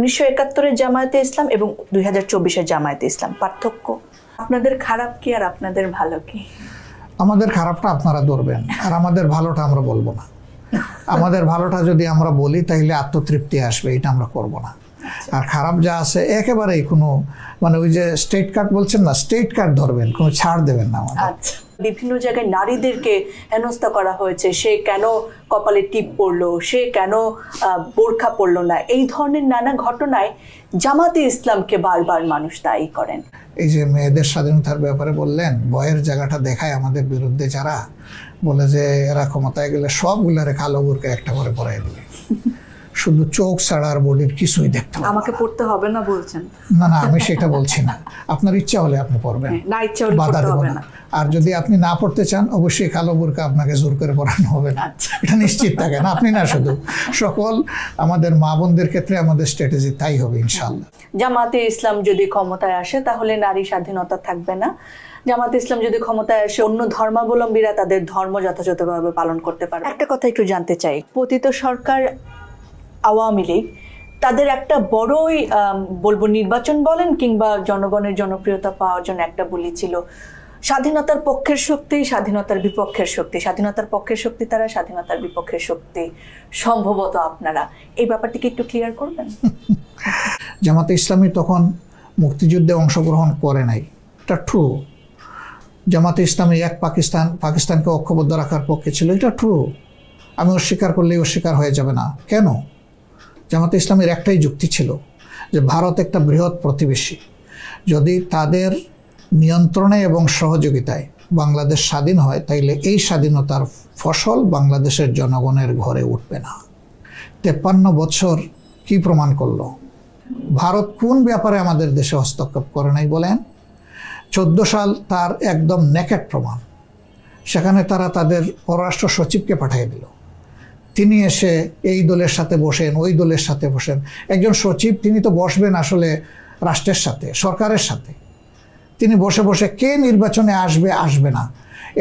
উনিশশো একাত্তরের জামায়াতে ইসলাম এবং দুই হাজার চব্বিশের জামায়াতে ইসলাম। পার্থক্য? আপনাদের খারাপ কি আর আপনাদের ভালো কি? আমাদের খারাপটা আপনারা ধরবেন আর আমাদের ভালোটা আমরা বলব না। আমাদের ভালোটা যদি আমরা বলি তাহলে আত্মতৃপ্তি আসবে এটা আমরা করব না। আর খারাপ যা আছে একেবারেই কোনো মানে ওই যে স্টেট কার্ড বলছেন না স্টেট কার্ড ধরবেন কোনো ছাড় দেবেন না আমাদের। আচ্ছা। বিভিন্ন জায়গায় নারীদেরকে হেনস্থা করা হয়েছে। সে কেন কপালে টিপ পড়ল? সে কেন বোরখা পড়ল না? এই ধরনের নানা ঘটনায় জামাতে ইসলামকে বারবার মানুষ দায়ী করেন। এই যে মেয়েদের স্বাধীনতার ব্যাপারে বললেন, বয়ের জায়গাটা দেখায় আমাদের বিরুদ্ধে যারা। বলে যে, এরা ক্ষমতায় গেলে সবগুলারে কালো বুরকে একটা করে পরাই দেবে। শুধু চোখ ছাড়া আর বডির কিছুই দেখতে। আমাকে পড়তে হবে না বলছেন? না না আমি সেটা বলছি না। আপনার ইচ্ছা হলে আপনি পড়বেন। হ্যাঁ, না ইচ্ছা হলে বাধা পড়তে দেবো না। আর যদি আপনি না পড়তে চান অবশ্যই কালো বোরকা আপনাকে জোর করে পড়ানো হবে না। আচ্ছা। এটা নিশ্চিত থাকেন আপনি না শুধু। সকল আমাদের মা বোনদের ক্ষেত্রে আমাদের স্ট্র্যাটেজি তাই হবে ইনশাল্লাহ জামাতে ইসলাম যদি ক্ষমতায় আসে তাহলে নারী স্বাধীনতা থাকবে না। জামাতে ইসলাম যদি ক্ষমতায় আসে অন্য ধর্মাবলম্বীরা তাদের ধর্ম যথাযথভাবে পালন করতে পারে একটা কথা একটু জানতে চাই। পতিত সরকার আওয়ামী লীগ, তাদের একটা বড়ই বলব নির্বাচন বলেন কিংবা জনগণের জনপ্রিয়তা পাওয়ার জন্য একটা বলি ছিল। স্বাধীনতার পক্ষের শক্তি, স্বাধীনতার বিপক্ষের শক্তি। স্বাধীনতার পক্ষের শক্তি তারা, স্বাধীনতার বিপক্ষের শক্তি সম্ভবত আপনারা। এই ব্যাপারটিকে একটু ক্লিয়ার করবেন? জামাতে ইসলামী তখন মুক্তিযুদ্ধে অংশগ্রহণ করে নাই। এটা ট্রু জামাতে ইসলামী এক পাকিস্তান, পাকিস্তানকে ঐক্যবদ্ধ রাখার পক্ষে ছিল। এটা ট্রু আমি অস্বীকার করলেই অস্বীকার হয়ে যাবে না। কেন? জামাতে ইসলামের একটাই যুক্তি ছিল যে ভারত একটা বৃহৎ প্রতিবেশী। যদি তাদের নিয়ন্ত্রণে এবং সহযোগিতায় বাংলাদেশ স্বাধীন হয়, তাইলে এই স্বাধীনতার ফসল বাংলাদেশের জনগণের ঘরে উঠবে না। তেপ্পান্ন বছর কি প্রমাণ করল? ভারত কোন ব্যাপারে আমাদের দেশে হস্তক্ষেপ করে নাই বলেন? চোদ্দ সাল তার একদম নেকেট প্রমাণ। সেখানে তারা তাদের পররাষ্ট্র সচিবকে পাঠিয়ে দিল। তিনি এসে এই দলের সাথে বসেন, ওই দলের সাথে বসেন। একজন সচিব, তিনি তো বসবেন আসলে রাষ্ট্রের সাথে, সরকারের সাথে। তিনি বসে বসে কে নির্বাচনে আসবে আসবে না।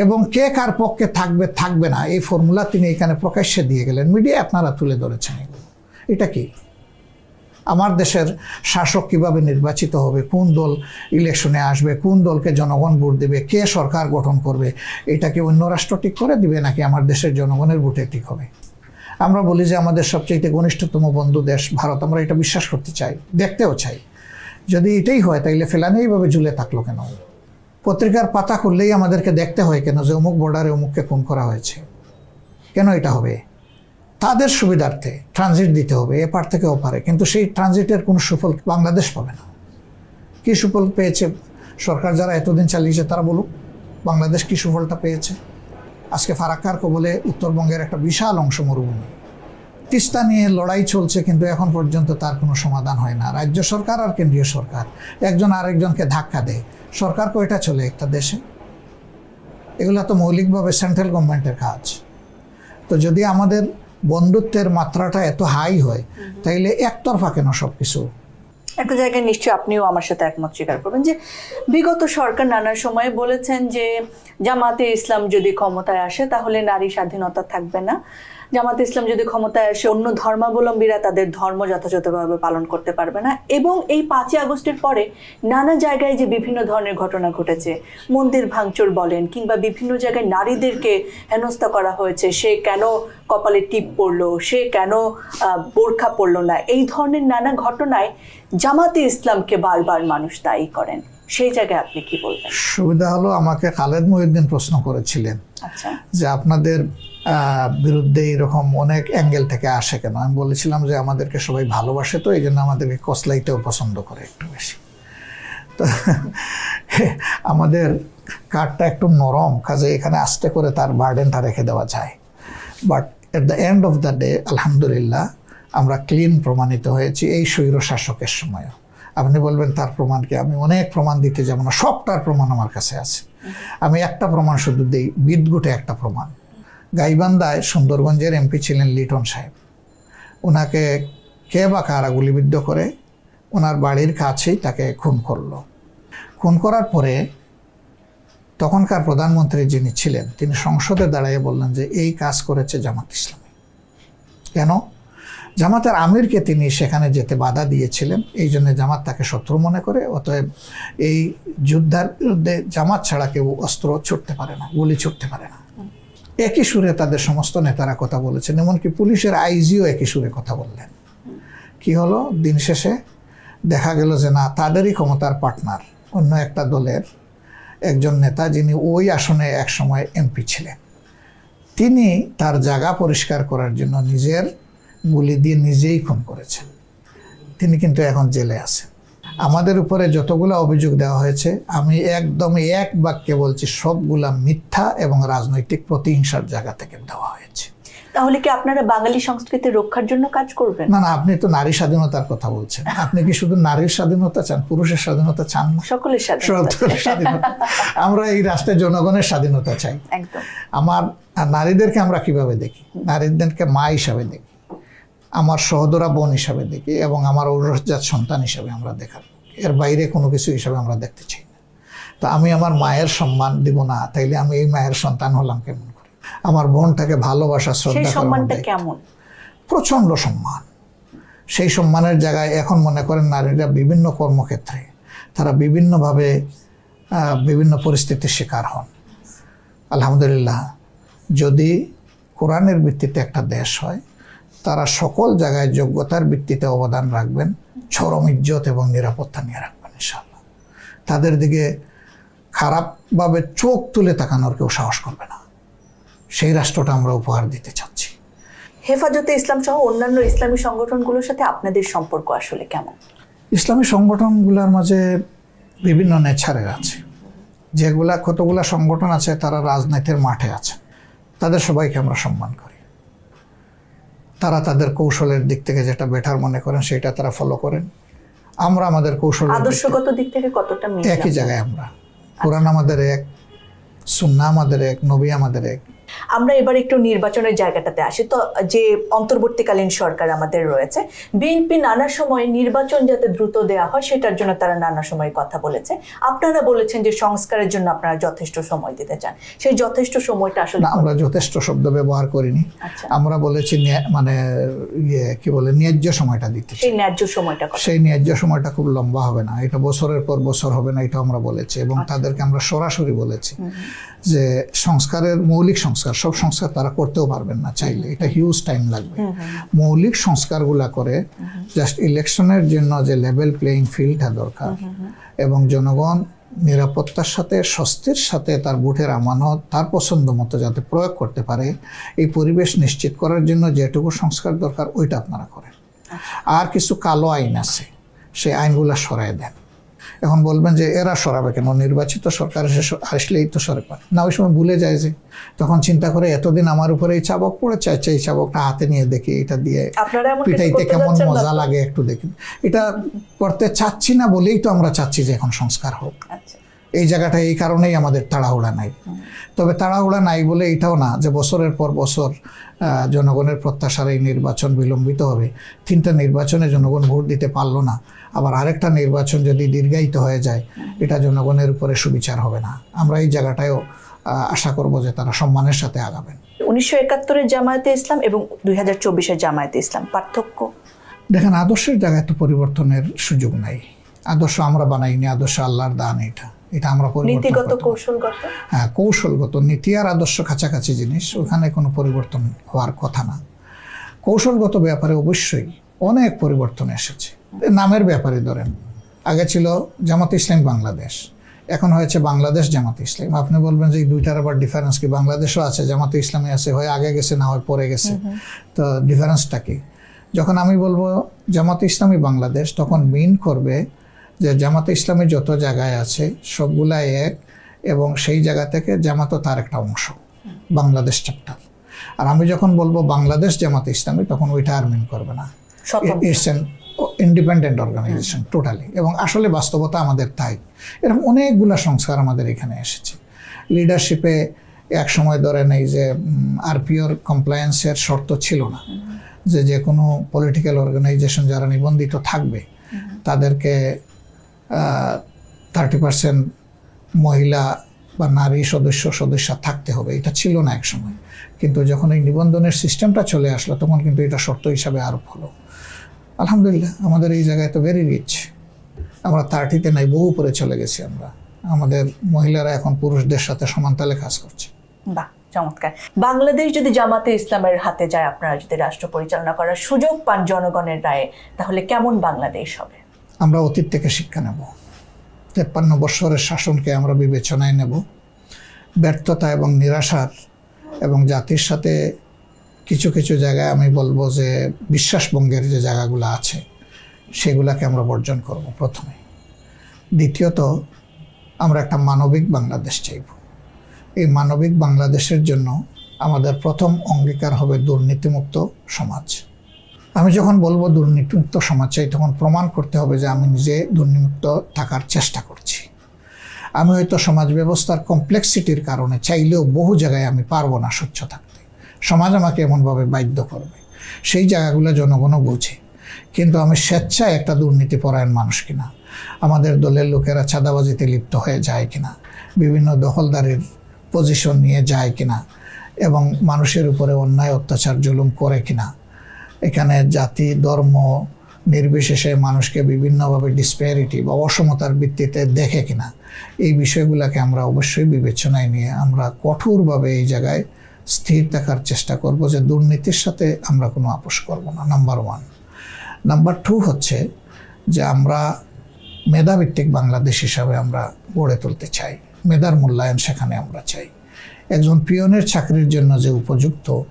এবং কে কার পক্ষে থাকবে থাকবে না, এই ফর্মুলা তিনি এখানে প্রকাশ্যে দিয়ে গেলেন। মিডিয়া আপনারা তুলে ধরেছেন এটা কি? আমার দেশের শাসক কীভাবে নির্বাচিত হবে, কোন দল ইলেকশনে আসবে, কোন দলকে জনগণ ভোট দেবে, কে সরকার গঠন করবে, এটা কি অন্য রাষ্ট্র ঠিক করে দিবে নাকি আমার দেশের জনগণের ভোটে ঠিক হবে? আমরা বলি যে আমাদের সবচেয়ে ঘনিষ্ঠতম বন্ধু দেশ ভারত। আমরা এটা বিশ্বাস করতে চাই, দেখতেও চাই। যদি এটাই হয়, তাইলে ফেলানি এইভাবে ঝুলে থাকল কেন? পত্রিকার পাতা খুললেই আমাদেরকে দেখতে হয় কেন যে অমুক বর্ডারে অমুককে খুন করা হয়েছে? কেন এটা হবে? তাদের সুবিধার্থে ট্রানজিট দিতে হবে, এপার থেকে ওপারে। কিন্তু সেই ট্রানজিটের কোনো সুফল বাংলাদেশ পাবে না। কী সুফল পেয়েছে সরকার যারা এতদিন চালিয়েছে তারা বলুক, বাংলাদেশ কী সুফলটা পেয়েছে? আজকে ফারাক্কার কবলে উত্তরবঙ্গের একটা বিশাল অংশ মরুভূমি। তিস্তা নিয়ে লড়াই চলছে, কিন্তু এখন পর্যন্ত তার কোনো সমাধান হয় না। রাজ্য সরকার আর কেন্দ্রীয় সরকার, একজন আরেকজনকে ধাক্কা দেয়। সরকার কয়টা চলে একটা দেশে? এগুলো তো মৌলিকভাবে সেন্ট্রাল গভর্নমেন্টের কাজ। তো যদি আমাদের বন্ধুত্বের মাত্রাটা এত হাই হয়, তাইলে একতরফা কেন সব কিছু একটা জায়গায় নিশ্চয়ই আপনিও আমার সাথে একমত স্বীকার করবেন যে বিগত সরকার নানা সময়ে বলেছেন যে জামাতে ইসলাম যদি ক্ষমতায় আসে, তাহলে নারী স্বাধীনতা থাকবে না। জামাতে ইসলাম যদি ক্ষমতায় আসে অন্য ধর্মাবলম্বীরা তাদের ধর্ম যথাযথভাবে পালন করতে পারবে না। এবং এই পাঁচই আগস্টের পরে নানা জায়গায় যে বিভিন্ন ধরনের ঘটনা ঘটেছে মন্দির ভাঙচুর বলেন কিংবা বিভিন্ন জায়গায় নারীদেরকে হেনস্থা করা হয়েছে সে কেন কপালে টিপ পড়ল সে কেন আহ, বোরখা পড়ল না এই ধরনের নানা ঘটনায় জামাতে ইসলামকে বারবার মানুষ দায়ী করেন। সেই জায়গায় আপনি কি বলবেন? সুবিধা হলো আমাকে খালেদ মহিউদ্দিন প্রশ্ন করেছিলেন আচ্ছা। যে আপনাদের বিরুদ্ধে এরকম অনেক অ্যাঙ্গেল থেকে আসে কেন? আমি বলেছিলাম যে আমাদেরকে সবাই ভালোবাসে তো, এই জন্য আমাদেরকে কসলাইতেও পছন্দ করে একটু বেশি। তো আমাদের কাঠটা একটু নরম, কাজে এখানে আস্তে করে তার বার্ডেনটা রেখে দেওয়া যায়। But at the end of the day আলহামদুলিল্লাহ, আমরা ক্লিন প্রমাণিত হয়েছি এই স্বৈর শাসকের সময়ও। আপনি বলবেন, তার প্রমাণকে আমি অনেক প্রমাণ দিতে যাব না, সবটার প্রমাণ আমার কাছে আছে। আমি একটা প্রমাণ শুধু দিই বিদগুটে একটা প্রমাণ। গাইবান্ধায় সুন্দরগঞ্জের এমপি ছিলেন লিটন সাহেব। ওনাকে কে বা কারা গুলিবিদ্ধ করে ওনার বাড়ির কাছেই তাকে খুন করল। খুন করার পরে তখনকার প্রধানমন্ত্রী যিনি ছিলেন, তিনি সংসদে দাঁড়িয়ে বললেন যে, এই কাজ করেছে জামাত ইসলামী। কেন? জামাতের আমিরকে তিনি সেখানে যেতে বাধা দিয়েছিলেন, এই জন্য জামাত তাকে শত্রু মনে করে, অতএব এই যুদ্ধার বিরুদ্ধে জামাত ছাড়া কেউ অস্ত্র ছুটতে পারে না, গুলি ছুটতে পারে না। একই সুরে তাদের সমস্ত নেতারা কথা বলেছেন, এমনকি পুলিশের আইজিও একই সুরে কথা বললেন। কি হলো? দিন শেষে দেখা গেল যে না, তাদেরই ক্ষমতার পার্টনার, অন্য একটা দলের একজন নেতা যিনি ওই আসনে একসময় এমপি ছিলেন। তিনি তার জায়গা পরিষ্কার করার জন্য নিজের গুলি দিয়ে নিজেই খুন করেছেন। তিনি কিন্তু এখন জেলে আছেন। আমাদের উপরে যতগুলো অভিযোগ দেওয়া হয়েছে আমি একদম এক বাক্যে বলছি সবগুলা মিথ্যা এবং রাজনৈতিক প্রতিহিংসার জায়গা থেকে দেওয়া হয়েছে। তাহলে কি আপনারা বাঙালি সংস্কৃতি রক্ষার জন্য কাজ করবেন? না না আপনি তো নারী স্বাধীনতার কথা বলছেন। আপনি কি শুধু নারীর স্বাধীনতা চান পুরুষের স্বাধীনতা চান না? সকলের স্বাধীনতা আমরা এই রাষ্ট্রের জনগণের স্বাধীনতা চাই। একদম। আমার নারীদেরকে আমরা কীভাবে দেখি? নারীদেরকে মা হিসাবে দেখি। আমার সহদরা বোন হিসাবে দেখি এবং আমার ঔরসজাত সন্তান হিসাবে আমরা দেখার। এর বাইরে কোনো কিছু হিসাবে আমরা দেখতে চাই না। তো আমি আমার মায়ের সম্মান দিব না তাইলে আমি এই মায়ের সন্তান হলাম কেমন করে? আমার বোনটাকে ভালোবাসা শ্রদ্ধা সম্মানটা কেমন? প্রচণ্ড সম্মান। সেই সম্মানের জায়গায় এখন মনে করেন নারীরা বিভিন্ন কর্মক্ষেত্রে তারা বিভিন্নভাবে বিভিন্ন পরিস্থিতির শিকার হন। আলহামদুলিল্লাহ যদি কোরআনের ভিত্তিতে একটা দেশ হয় তারা সকল জায়গায় যোগ্যতার ভিত্তিতে অবদান রাখবেন চরম ইজ্জত এবং নিরাপত্তা নিয়ে রাখবেন ইনশাল্লাহ তাদের দিকে খারাপভাবে চোখ তুলে তাকানোর কেউ সাহস করবে না। সেই রাষ্ট্রটা আমরা উপহার দিতে চাচ্ছি। হেফাজতে ইসলাম সহ অন্যান্য ইসলামী সংগঠনগুলোর সাথে আপনাদের সম্পর্ক আসলে কেমন? ইসলামী সংগঠনগুলোর মাঝে বিভিন্ন নেচারের আছে। যেগুলা কতগুলা সংগঠন আছে তারা রাজনীতির মাঠে আছে। তাদের সবাইকে আমরা সম্মান করি। তারা তাদের কৌশলের দিক থেকে যেটা বেটার মনে করেন সেটা তারা ফলো করেন। আমরা আমাদের কৌশল আদর্শগত দিক থেকে কতটা একই জায়গায় আমরা। কোরআন আমাদের এক সুন্না আমাদের এক নবী আমাদের এক। আমরা এবার একটু নির্বাচনের জায়গাটাতে আসি। তো যে অন্তর্বর্তীকালীন সরকার আমাদের রয়েছে বিএনপি নানা সময় নির্বাচন যাতে দ্রুত দেওয়া হয় সেটার জন্য তারা নানা সময় কথা বলেছে। আপনারা বলেছেন যে সংস্কারের জন্য আপনারা যথেষ্ট সময় দিতে চান। সেই যথেষ্ট সময়টা আসলে আমরা যথেষ্ট শব্দ ব্যবহার করিনি। আচ্ছা। আমরা বলেছি মানে ইয়ে কি বলে ন্যায্য সময়টা দিতে সেই ন্যায্য সময়টা সেই ন্যায্য সময়টা খুব লম্বা হবে না। এটা বছরের পর বছর হবে না এটা আমরা বলেছি। এবং তাদেরকে আমরা সরাসরি বলেছি যে সংস্কারের মৌলিক সংস্কার সব সংস্কার তারা করতেও পারবেন না চাইলে। এটা হিউজ টাইম লাগবে। মৌলিক সংস্কারগুলা করে জাস্ট ইলেকশনের জন্য যে লেভেল প্লেইং ফিল্ডটা দরকার এবং জনগণ নিরাপত্তার সাথে স্বস্তির সাথে তার ভোটের আমানত তার পছন্দ মতো যাতে প্রয়োগ করতে পারে এই পরিবেশ নিশ্চিত করার জন্য যেটুকু সংস্কার দরকার ওইটা আপনারা করেন। আর কিছু কালো আইন আছে সেই আইনগুলো সরাই দেন। এখন বলবেন যে এরা সরাবে কেন? নির্বাচিত সরকার এসে আসলেই তো সরে পারে না ওই সময় ভুলে যায় যে তখন চিন্তা করে এতদিন আমার উপরে এই চাবক পড়েছে আচ্ছা এই চাবকটা হাতে নিয়ে দেখি এটা দিয়ে করতে কেমন মজা লাগে একটু দেখি। এটা করতে চাচ্ছি না বলেই তো আমরা চাচ্ছি যে এখন সংস্কার হোক। আচ্ছা। এই জায়গাটা এই কারণেই আমাদের তাড়াহুড়া নাই। তবে তাড়াহুড়া নাই বলে এটাও না যে বছরের পর বছর জনগণের প্রত্যাশার এই নির্বাচন বিলম্বিত হবে। তিনটা নির্বাচনে জনগণ ভোট দিতে পারল না। আবার আরেকটা নির্বাচন যদি দীর্ঘায়িত হয়ে যায় এটা জনগণের উপরে সুবিচার হবে না। আমরা এই জায়গাটায়ও আশা করব যে তারা সম্মানের সাথে আগাবেন। উনিশশো একাত্তরের জামায়াতে ইসলাম এবং দুই হাজার চব্বিশের জামায়াতে ইসলাম পার্থক্য? দেখেন আদর্শের জায়গায় তো পরিবর্তনের সুযোগ নাই। আদর্শ আমরা বানাইনি আদর্শ আল্লাহর দান এটা। এটা আমরা নীতিগত। কৌশলগত? হ্যাঁ কৌশলগত। নীতি আর আদর্শ কাছাকাছি জিনিস ওখানে কোনো পরিবর্তন হওয়ার কথা না। কৌশলগত ব্যাপারে অবশ্যই অনেক পরিবর্তন এসেছে। নামের ব্যাপারে ধরেন। আগে ছিল জামাত ইসলাম বাংলাদেশ। এখন হয়েছে বাংলাদেশ জামাত ইসলাম। আপনি বলবেন যে দুইটার আবার ডিফারেন্স কি? বাংলাদেশও আছে জামাতে ইসলামী আছে হয় আগে গেছে না হয় পরে গেছে। তো ডিফারেন্সটা কি? যখন আমি বলব জামাত ইসলামী বাংলাদেশ তখন মিন করবে যে জামাতে ইসলামী যত জায়গায় আছে সবগুলা এক এবং সেই জায়গা থেকে জামাতও তার একটা অংশ বাংলাদেশ চ্যাপ্টার আর আমি যখন বলব বাংলাদেশ জামাত ইসলামী তখন ওইটা আর মিন করবে না। ইটস ইন্ডিপেন্ডেন্ট অর্গানাইজেশন টোটালি এবং আসলে বাস্তবতা আমাদের তাই। এরকম অনেকগুলা সংস্কার আমাদের এখানে এসেছে। লিডারশিপে এক সময় ধরেন এই যে আরপিওর কমপ্লায়েন্সের শর্ত ছিল না। যে যে কোনো পলিটিক্যাল অর্গানাইজেশন যারা নিবন্ধিত থাকবে, তাদেরকে থার্টি পার্সেন্ট মহিলা বা নারী সদস্য সদস্য থাকতে হবে। এটা ছিল না এক সময় কিন্তু যখন এই নিবন্ধনের সিস্টেমটা চলে আসলো, তখন কিন্তু এটা শর্ত হিসাবে আরোপ হলো। আলহামদুলিল্লাহ আমাদের এই জায়গায় তো ভেরি রিচ আমরা থার্টিতে নাই বহু উপরে চলে গেছি আমরা। আমাদের মহিলারা এখন পুরুষদের সাথে সমান তালে কাজ করছে। বাহ চমৎকার। বাংলাদেশ যদি জামাতে ইসলামের হাতে যায় আপনারা যদি রাষ্ট্র পরিচালনা করার সুযোগ পান জনগণের রায়ে তাহলে কেমন বাংলাদেশ হবে? আমরা অতীত থেকে শিক্ষা নেব। তেপ্পান্ন বৎসরের শাসনকে আমরা বিবেচনায় নেব। ব্যর্থতা এবং নিরাশার এবং জাতির সাথে কিছু কিছু জায়গায় আমি বলব যে বিশ্বাসভঙ্গের যে জায়গাগুলো আছে, সেগুলাকে আমরা বর্জন করব প্রথমে। দ্বিতীয়ত, আমরা একটা মানবিক বাংলাদেশ চাইব। এই মানবিক বাংলাদেশের জন্য আমাদের প্রথম অঙ্গীকার হবে দুর্নীতিমুক্ত সমাজ। আমি যখন বলব দুর্নীতিমুক্ত সমাজ চাই, তখন প্রমাণ করতে হবে যে আমি নিজে দুর্নীতিমুক্ত থাকার চেষ্টা করছি। আমি হয়তো সমাজ ব্যবস্থার কমপ্লেক্সিটির কারণে চাইলেও বহু জায়গায় আমি পারব না স্বচ্ছ থাকতে সমাজ আমাকে এমনভাবে বাধ্য করবে। সেই জায়গাগুলো জনগণও বুঝে। কিন্তু আমি স্বেচ্ছায় একটা দুর্নীতিপরায়ণ মানুষ কিনা? আমাদের দলের লোকেরা চাঁদাবাজিতে লিপ্ত হয়ে যায় কিনা? বিভিন্ন দখলদারির পজিশন নিয়ে যায় কিনা? এবং মানুষের উপরে অন্যায়, অত্যাচার, জুলুম করে কিনা? এখানে জাতি, ধর্ম নির্বিশেষে মানুষকে বিভিন্নভাবে ডিসপ্যারিটি বা অসমতার ভিত্তিতে দেখে কিনা? এই বিষয়গুলোকে আমরা অবশ্যই বিবেচনায় নিয়ে আমরা কঠোরভাবে এই জায়গায় স্থির থাকার চেষ্টা করব যে দুর্নীতির সাথে আমরা কোনো আপোষ করব না নাম্বার ওয়ান নাম্বার টু হচ্ছে যে আমরা মেধাভিত্তিক বাংলাদেশ হিসাবে আমরা গড়ে তুলতে চাই। মেধার মূল্যায়ন সেখানে আমরা চাই। একজন পিয়নের চাকরির জন্য যে উপযুক্ত,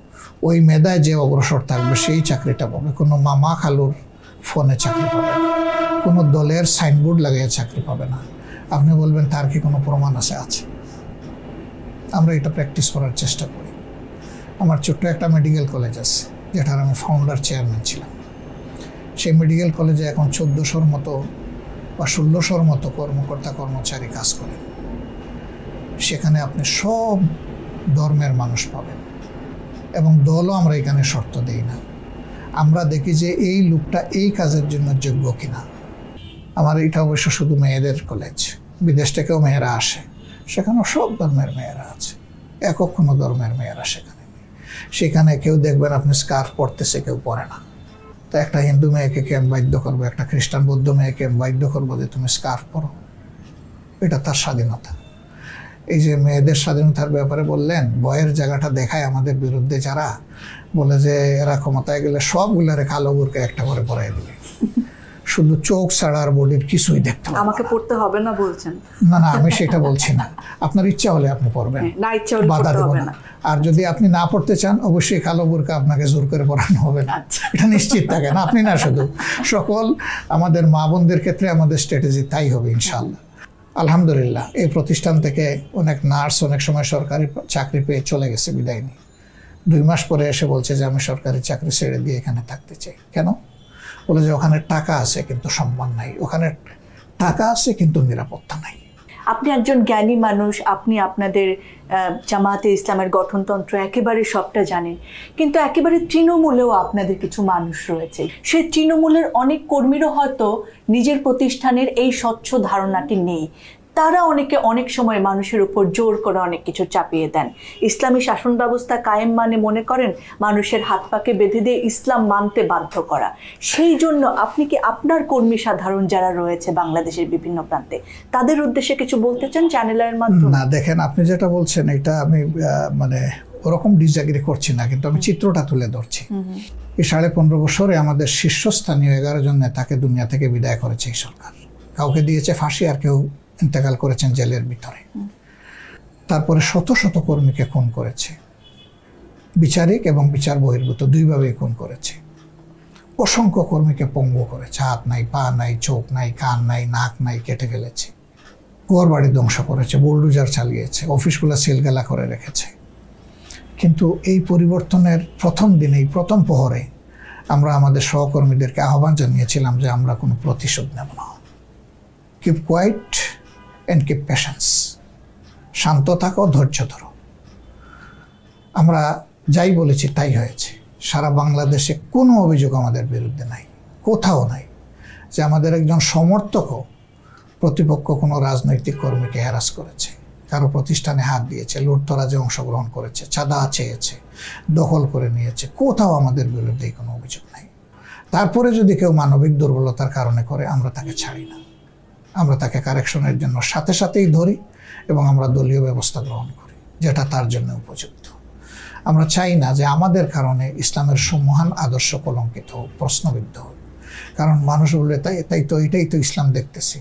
ওই মেধায় যে অগ্রসর থাকবে সেই চাকরিটা পাবে। কোনো মামা খালুর ফোনে চাকরি পাবে না। কোনো দলের সাইনবোর্ড লাগিয়ে চাকরি পাবে না। আপনি বলবেন, তার কি কোনো প্রমাণ আছে? আছে। আমরা এটা প্র্যাকটিস করার চেষ্টা করি। আমার ছোট্ট একটা মেডিকেল কলেজ আছে, যেটার আমি ফাউন্ডার চেয়ারম্যান ছিলাম। সেই মেডিকেল কলেজে এখন চোদ্দোশোর মতো বা ষোলোশোর মতো কর্মকর্তা কর্মচারী কাজ করেন সেখানে আপনি সব ধর্মের মানুষ পাবেন এবং দলও আমরা এখানে শর্ত দিই না। আমরা দেখি যে এই লোকটা এই কাজের জন্য যোগ্য কিনা। আমার এটা অবশ্য শুধু মেয়েদের কলেজ বিদেশ থেকেও মেয়েরা আসে। সেখানেও সব ধর্মের মেয়েরা আছে। একক কোনো ধর্মের মেয়েরা সেখানে সেখানে কেউ দেখবেন আপনি স্কার্ফ পরতেছে কেউ পরে না। তো একটা হিন্দু মেয়েকে কে আমি বাধ্য করব? একটা খ্রিস্টান বৌদ্ধ মেয়েকে বাধ্য করব যে তুমি স্কার্ফ পরো? এটা তার স্বাধীনতা। এই যে মেয়েদের স্বাধীনতার ব্যাপারে বললেন বয়ের জায়গাটা দেখায় আমাদের বিরুদ্ধে যারা বলে যে এরা ক্ষমতায় গেলে সবগুলারে কালো বুরকে একটা করে পরাই দিবে। শুধু চোখ ছাড়া আর বডির কিছুই দেখতে আমাকে পড়তে হবে না বলছেন? না না আমি সেটা বলছি না। আপনার ইচ্ছা হলে আপনি পড়বেন। হ্যাঁ, না ইচ্ছা হলে বাধা পড়তে হবে না। আর যদি আপনি না পড়তে চান অবশ্যই কালো বুরকা আপনাকে জোর করে পড়ানো হবে না। আচ্ছা। এটা নিশ্চিত থাকেন আপনি না শুধু। সকল আমাদের মা বোনদের ক্ষেত্রে আমাদের স্ট্র্যাটেজি তাই হবে ইনশাল্লাহ আলহামদুলিল্লাহ এই প্রতিষ্ঠান থেকে অনেক নার্স অনেক সময় সরকারি চাকরি পেয়ে চলে গেছে বিদায় নিয়ে। দুই মাস পরে এসে বলছে যে আমি সরকারি চাকরি ছেড়ে দিয়ে এখানে থাকতে চাই। কেন? বলে যে ওখানে টাকা আছে কিন্তু সম্মান নাই। ওখানে টাকা আছে কিন্তু নিরাপত্তা নাই। আপনি একজন জ্ঞানী মানুষ, আপনি আপনাদের জামাতে ইসলামের গঠনতন্ত্র একেবারে সবটা জানেন। কিন্তু একেবারে তৃণমূলেও আপনাদের কিছু মানুষ রয়েছে। সেই তৃণমূলের অনেক কর্মীরও হয়তো নিজের প্রতিষ্ঠানের এই স্বচ্ছ ধারণাটি নেই। তারা অনেকে অনেক সময় মানুষের উপর জোর করে অনেক কিছু চাপিয়ে দেন। ইসলামী শাসন ব্যবস্থা কায়েম মানে মনে করেন মানুষের হাত পাকে বেঁধে দিয়ে ইসলাম মানতে বাধ্য করা। সেই জন্য আপনি কি আপনার কর্মী সাধারণ যারা রয়েছে বাংলাদেশের বিভিন্ন প্রান্তে তাদের উদ্দেশ্যে কিছু বলতে চান চ্যানেলের মাধ্যমে? না দেখেন আপনি যেটা বলছেন এটা আমি মানে ওরকম ডিসএগ্রি করছি না কিন্তু আমি চিত্রটা তুলে ধরছি। এই সাড়ে পনেরো বছরে আমাদের শীর্ষস্থানীয় এগারো জন নেতাকে দুনিয়া থেকে বিদায় করেছে এই সরকার। কাউকে দিয়েছে ফাঁসি আর কেউ ইন্তেকাল করেছেন জেলের ভিতরে। তারপরে শত শত কর্মীকে খুন করেছে। বিচারিক এবং বিচার বহির্ভূত দুইভাবেই খুন করেছে। অসংখ্য কর্মীকে পঙ্গু করেছে। হাত নাই, পা নাই, চোখ নাই, কান নাই, নাক নাই, কেটে ফেলেছে। ঘর বাড়ি ধ্বংস করেছে, বুলডুজার চালিয়েছে, অফিসগুলো সেলগেলা করে রেখেছে। কিন্তু এই পরিবর্তনের প্রথম দিনেই, প্রথম প্রহরে আমরা আমাদের সহকর্মীদেরকে আহ্বান জানিয়েছিলাম যে আমরা কোনো প্রতিশোধ নেব না। Keep quiet and keep patience শান্ত থাকো, ধৈর্য ধরো। আমরা যাই বলেছি, তাই হয়েছে। সারা বাংলাদেশে কোনো অভিযোগ আমাদের বিরুদ্ধে নাই, কোথাও নাই যে আমাদের একজন সমর্থকও প্রতিপক্ষ কোনো রাজনৈতিক কর্মীকে হ্যারাস করেছে, কারও প্রতিষ্ঠানে হাত দিয়েছে, লুটতরাজে অংশগ্রহণ করেছে, চাঁদা চেয়েছে, দখল করে নিয়েছে, কোথাও আমাদের বিরুদ্ধে কোনো অভিযোগ নাই। তারপরে যদি কেউ মানবিক দুর্বলতার কারণে করে, আমরা তাকে ছাড়ি না। আমরা তাকে কারেকশনের জন্য সাথে সাথেই ধরি এবং আমরা দলীয় ব্যবস্থা গ্রহণ করি, যেটা তার জন্য উপযুক্ত। আমরা চাই না যে আমাদের কারণে ইসলামের সম্মহান আদর্শ কলঙ্কিত হোক, প্রশ্নবিদ্ধ হোক। কারণ মানুষ বলবে, তাই তাই তো, এটাই তো ইসলাম দেখতেছি।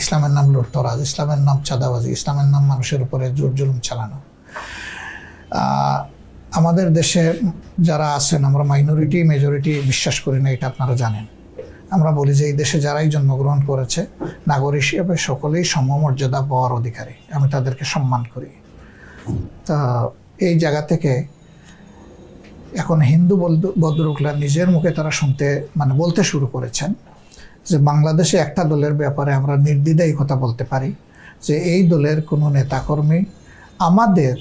ইসলামের নাম লুটতরাজ, ইসলামের নাম চাঁদাবাজি, ইসলামের নাম মানুষের উপরে জোর জুলুম চালানো। আমাদের দেশে যারা আছেন, আমরা মাইনরিটি মেজরিটি বিশ্বাস করি না, এটা আপনারা জানেন। আমরা বলি যে এই দেশে যারাই জন্মগ্রহণ করেছে নাগরিক হিসেবে সকলেই সমমর্যাদা পাওয়ার অধিকারী। আমি তাদেরকে সম্মান করি। তা এই জায়গা থেকে এখন হিন্দু ভদ্রলোকরা নিজের মুখে তারা শুনতে মানে বলতে শুরু করেছেন যে বাংলাদেশে একটা দলের ব্যাপারে আমরা নির্দ্বিধায় কথা বলতে পারি যে এই দলের কোনো নেতাকর্মী আমাদের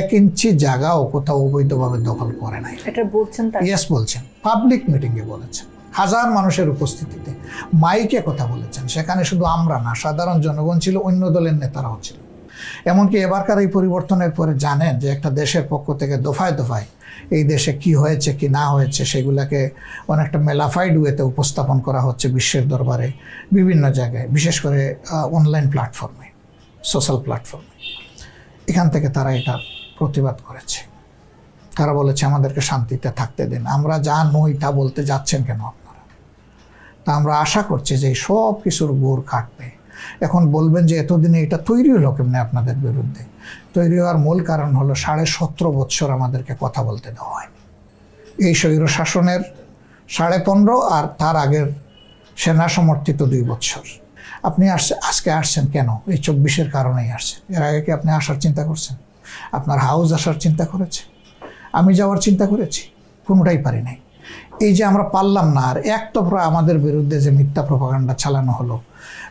এক ইঞ্চি জায়গাও কোথাও অবৈধভাবে দখল করে নাই। এটা বলছেন ইয়েস বলছেন। পাবলিক মিটিংয়ে বলেছেন। হাজার মানুষের উপস্থিতিতে মাইকে কথা বলেছেন। সেখানে শুধু আমরা না, সাধারণ জনগণ ছিল, অন্য দলের নেতারাও ছিল। এমনকি এবারকার এই পরিবর্তনের পরে জানেন যে একটা দেশের পক্ষ থেকে দফায় দফায় এই দেশে কি হয়েছে, কি না হয়েছে, সেগুলোকে অনেকটা মেলাফাইড ওয়েতে উপস্থাপন করা হচ্ছে বিশ্বের দরবারে বিভিন্ন জায়গায়, বিশেষ করে অনলাইন প্ল্যাটফর্মে সোশ্যাল প্ল্যাটফর্মে এখান থেকে তারা এটা প্রতিবাদ করেছে। তারা বলেছে, আমাদেরকে শান্তিতে থাকতে দিন। আমরা যা নই তা বলতে যাচ্ছেন কেন? তা আমরা আশা করছি যে সব কিছুর গোর কাটবে এখন বলবেন যে এতদিনে এটা তৈরি হলো কেমনি আপনাদের বিরুদ্ধে? তৈরি হওয়ার মূল কারণ হলো সাড়ে সতেরো বৎসর আমাদেরকে কথা বলতে দেওয়া হয়নি। এই স্বৈর শাসনের সাড়ে পনেরো আর তার আগের সেনা সমর্থিত দুই বৎসর। আপনি আসছে আজকে আসছেন কেন? এই চব্বিশের কারণেই আসছেন। এর আগে কি আপনি আসার চিন্তা করছেন? আপনার হাউস আসার চিন্তা করেছে? আমি যাওয়ার চিন্তা করেছি? কোনোটাই পারি নাই। এই যে আমরা পারলাম না, আর এক তফরা আমাদের বিরুদ্ধে যে মিথ্যা প্রপাগান্ডা চালানো হলো।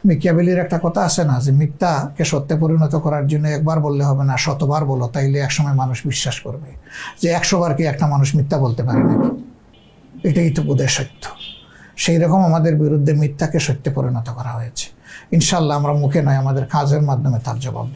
মিকিয়াবেলির একটা কথা আছে না, যে মিথ্যাকে সত্যে পরিণত করার জন্য একবার বললে হবে না, শতবার বলো, তাইলে একসময় মানুষ বিশ্বাস করবে যে একশো বার কি একটা মানুষ মিথ্যা বলতে পারে নাকি? এটাই তো বোধহয় সত্য। সেই রকম আমাদের বিরুদ্ধে মিথ্যাকে সত্যে পরিণত করা হয়েছে। ইনশাল্লাহ আমরা মুখে নয়, আমাদের কাজের মাধ্যমে তার জবাব।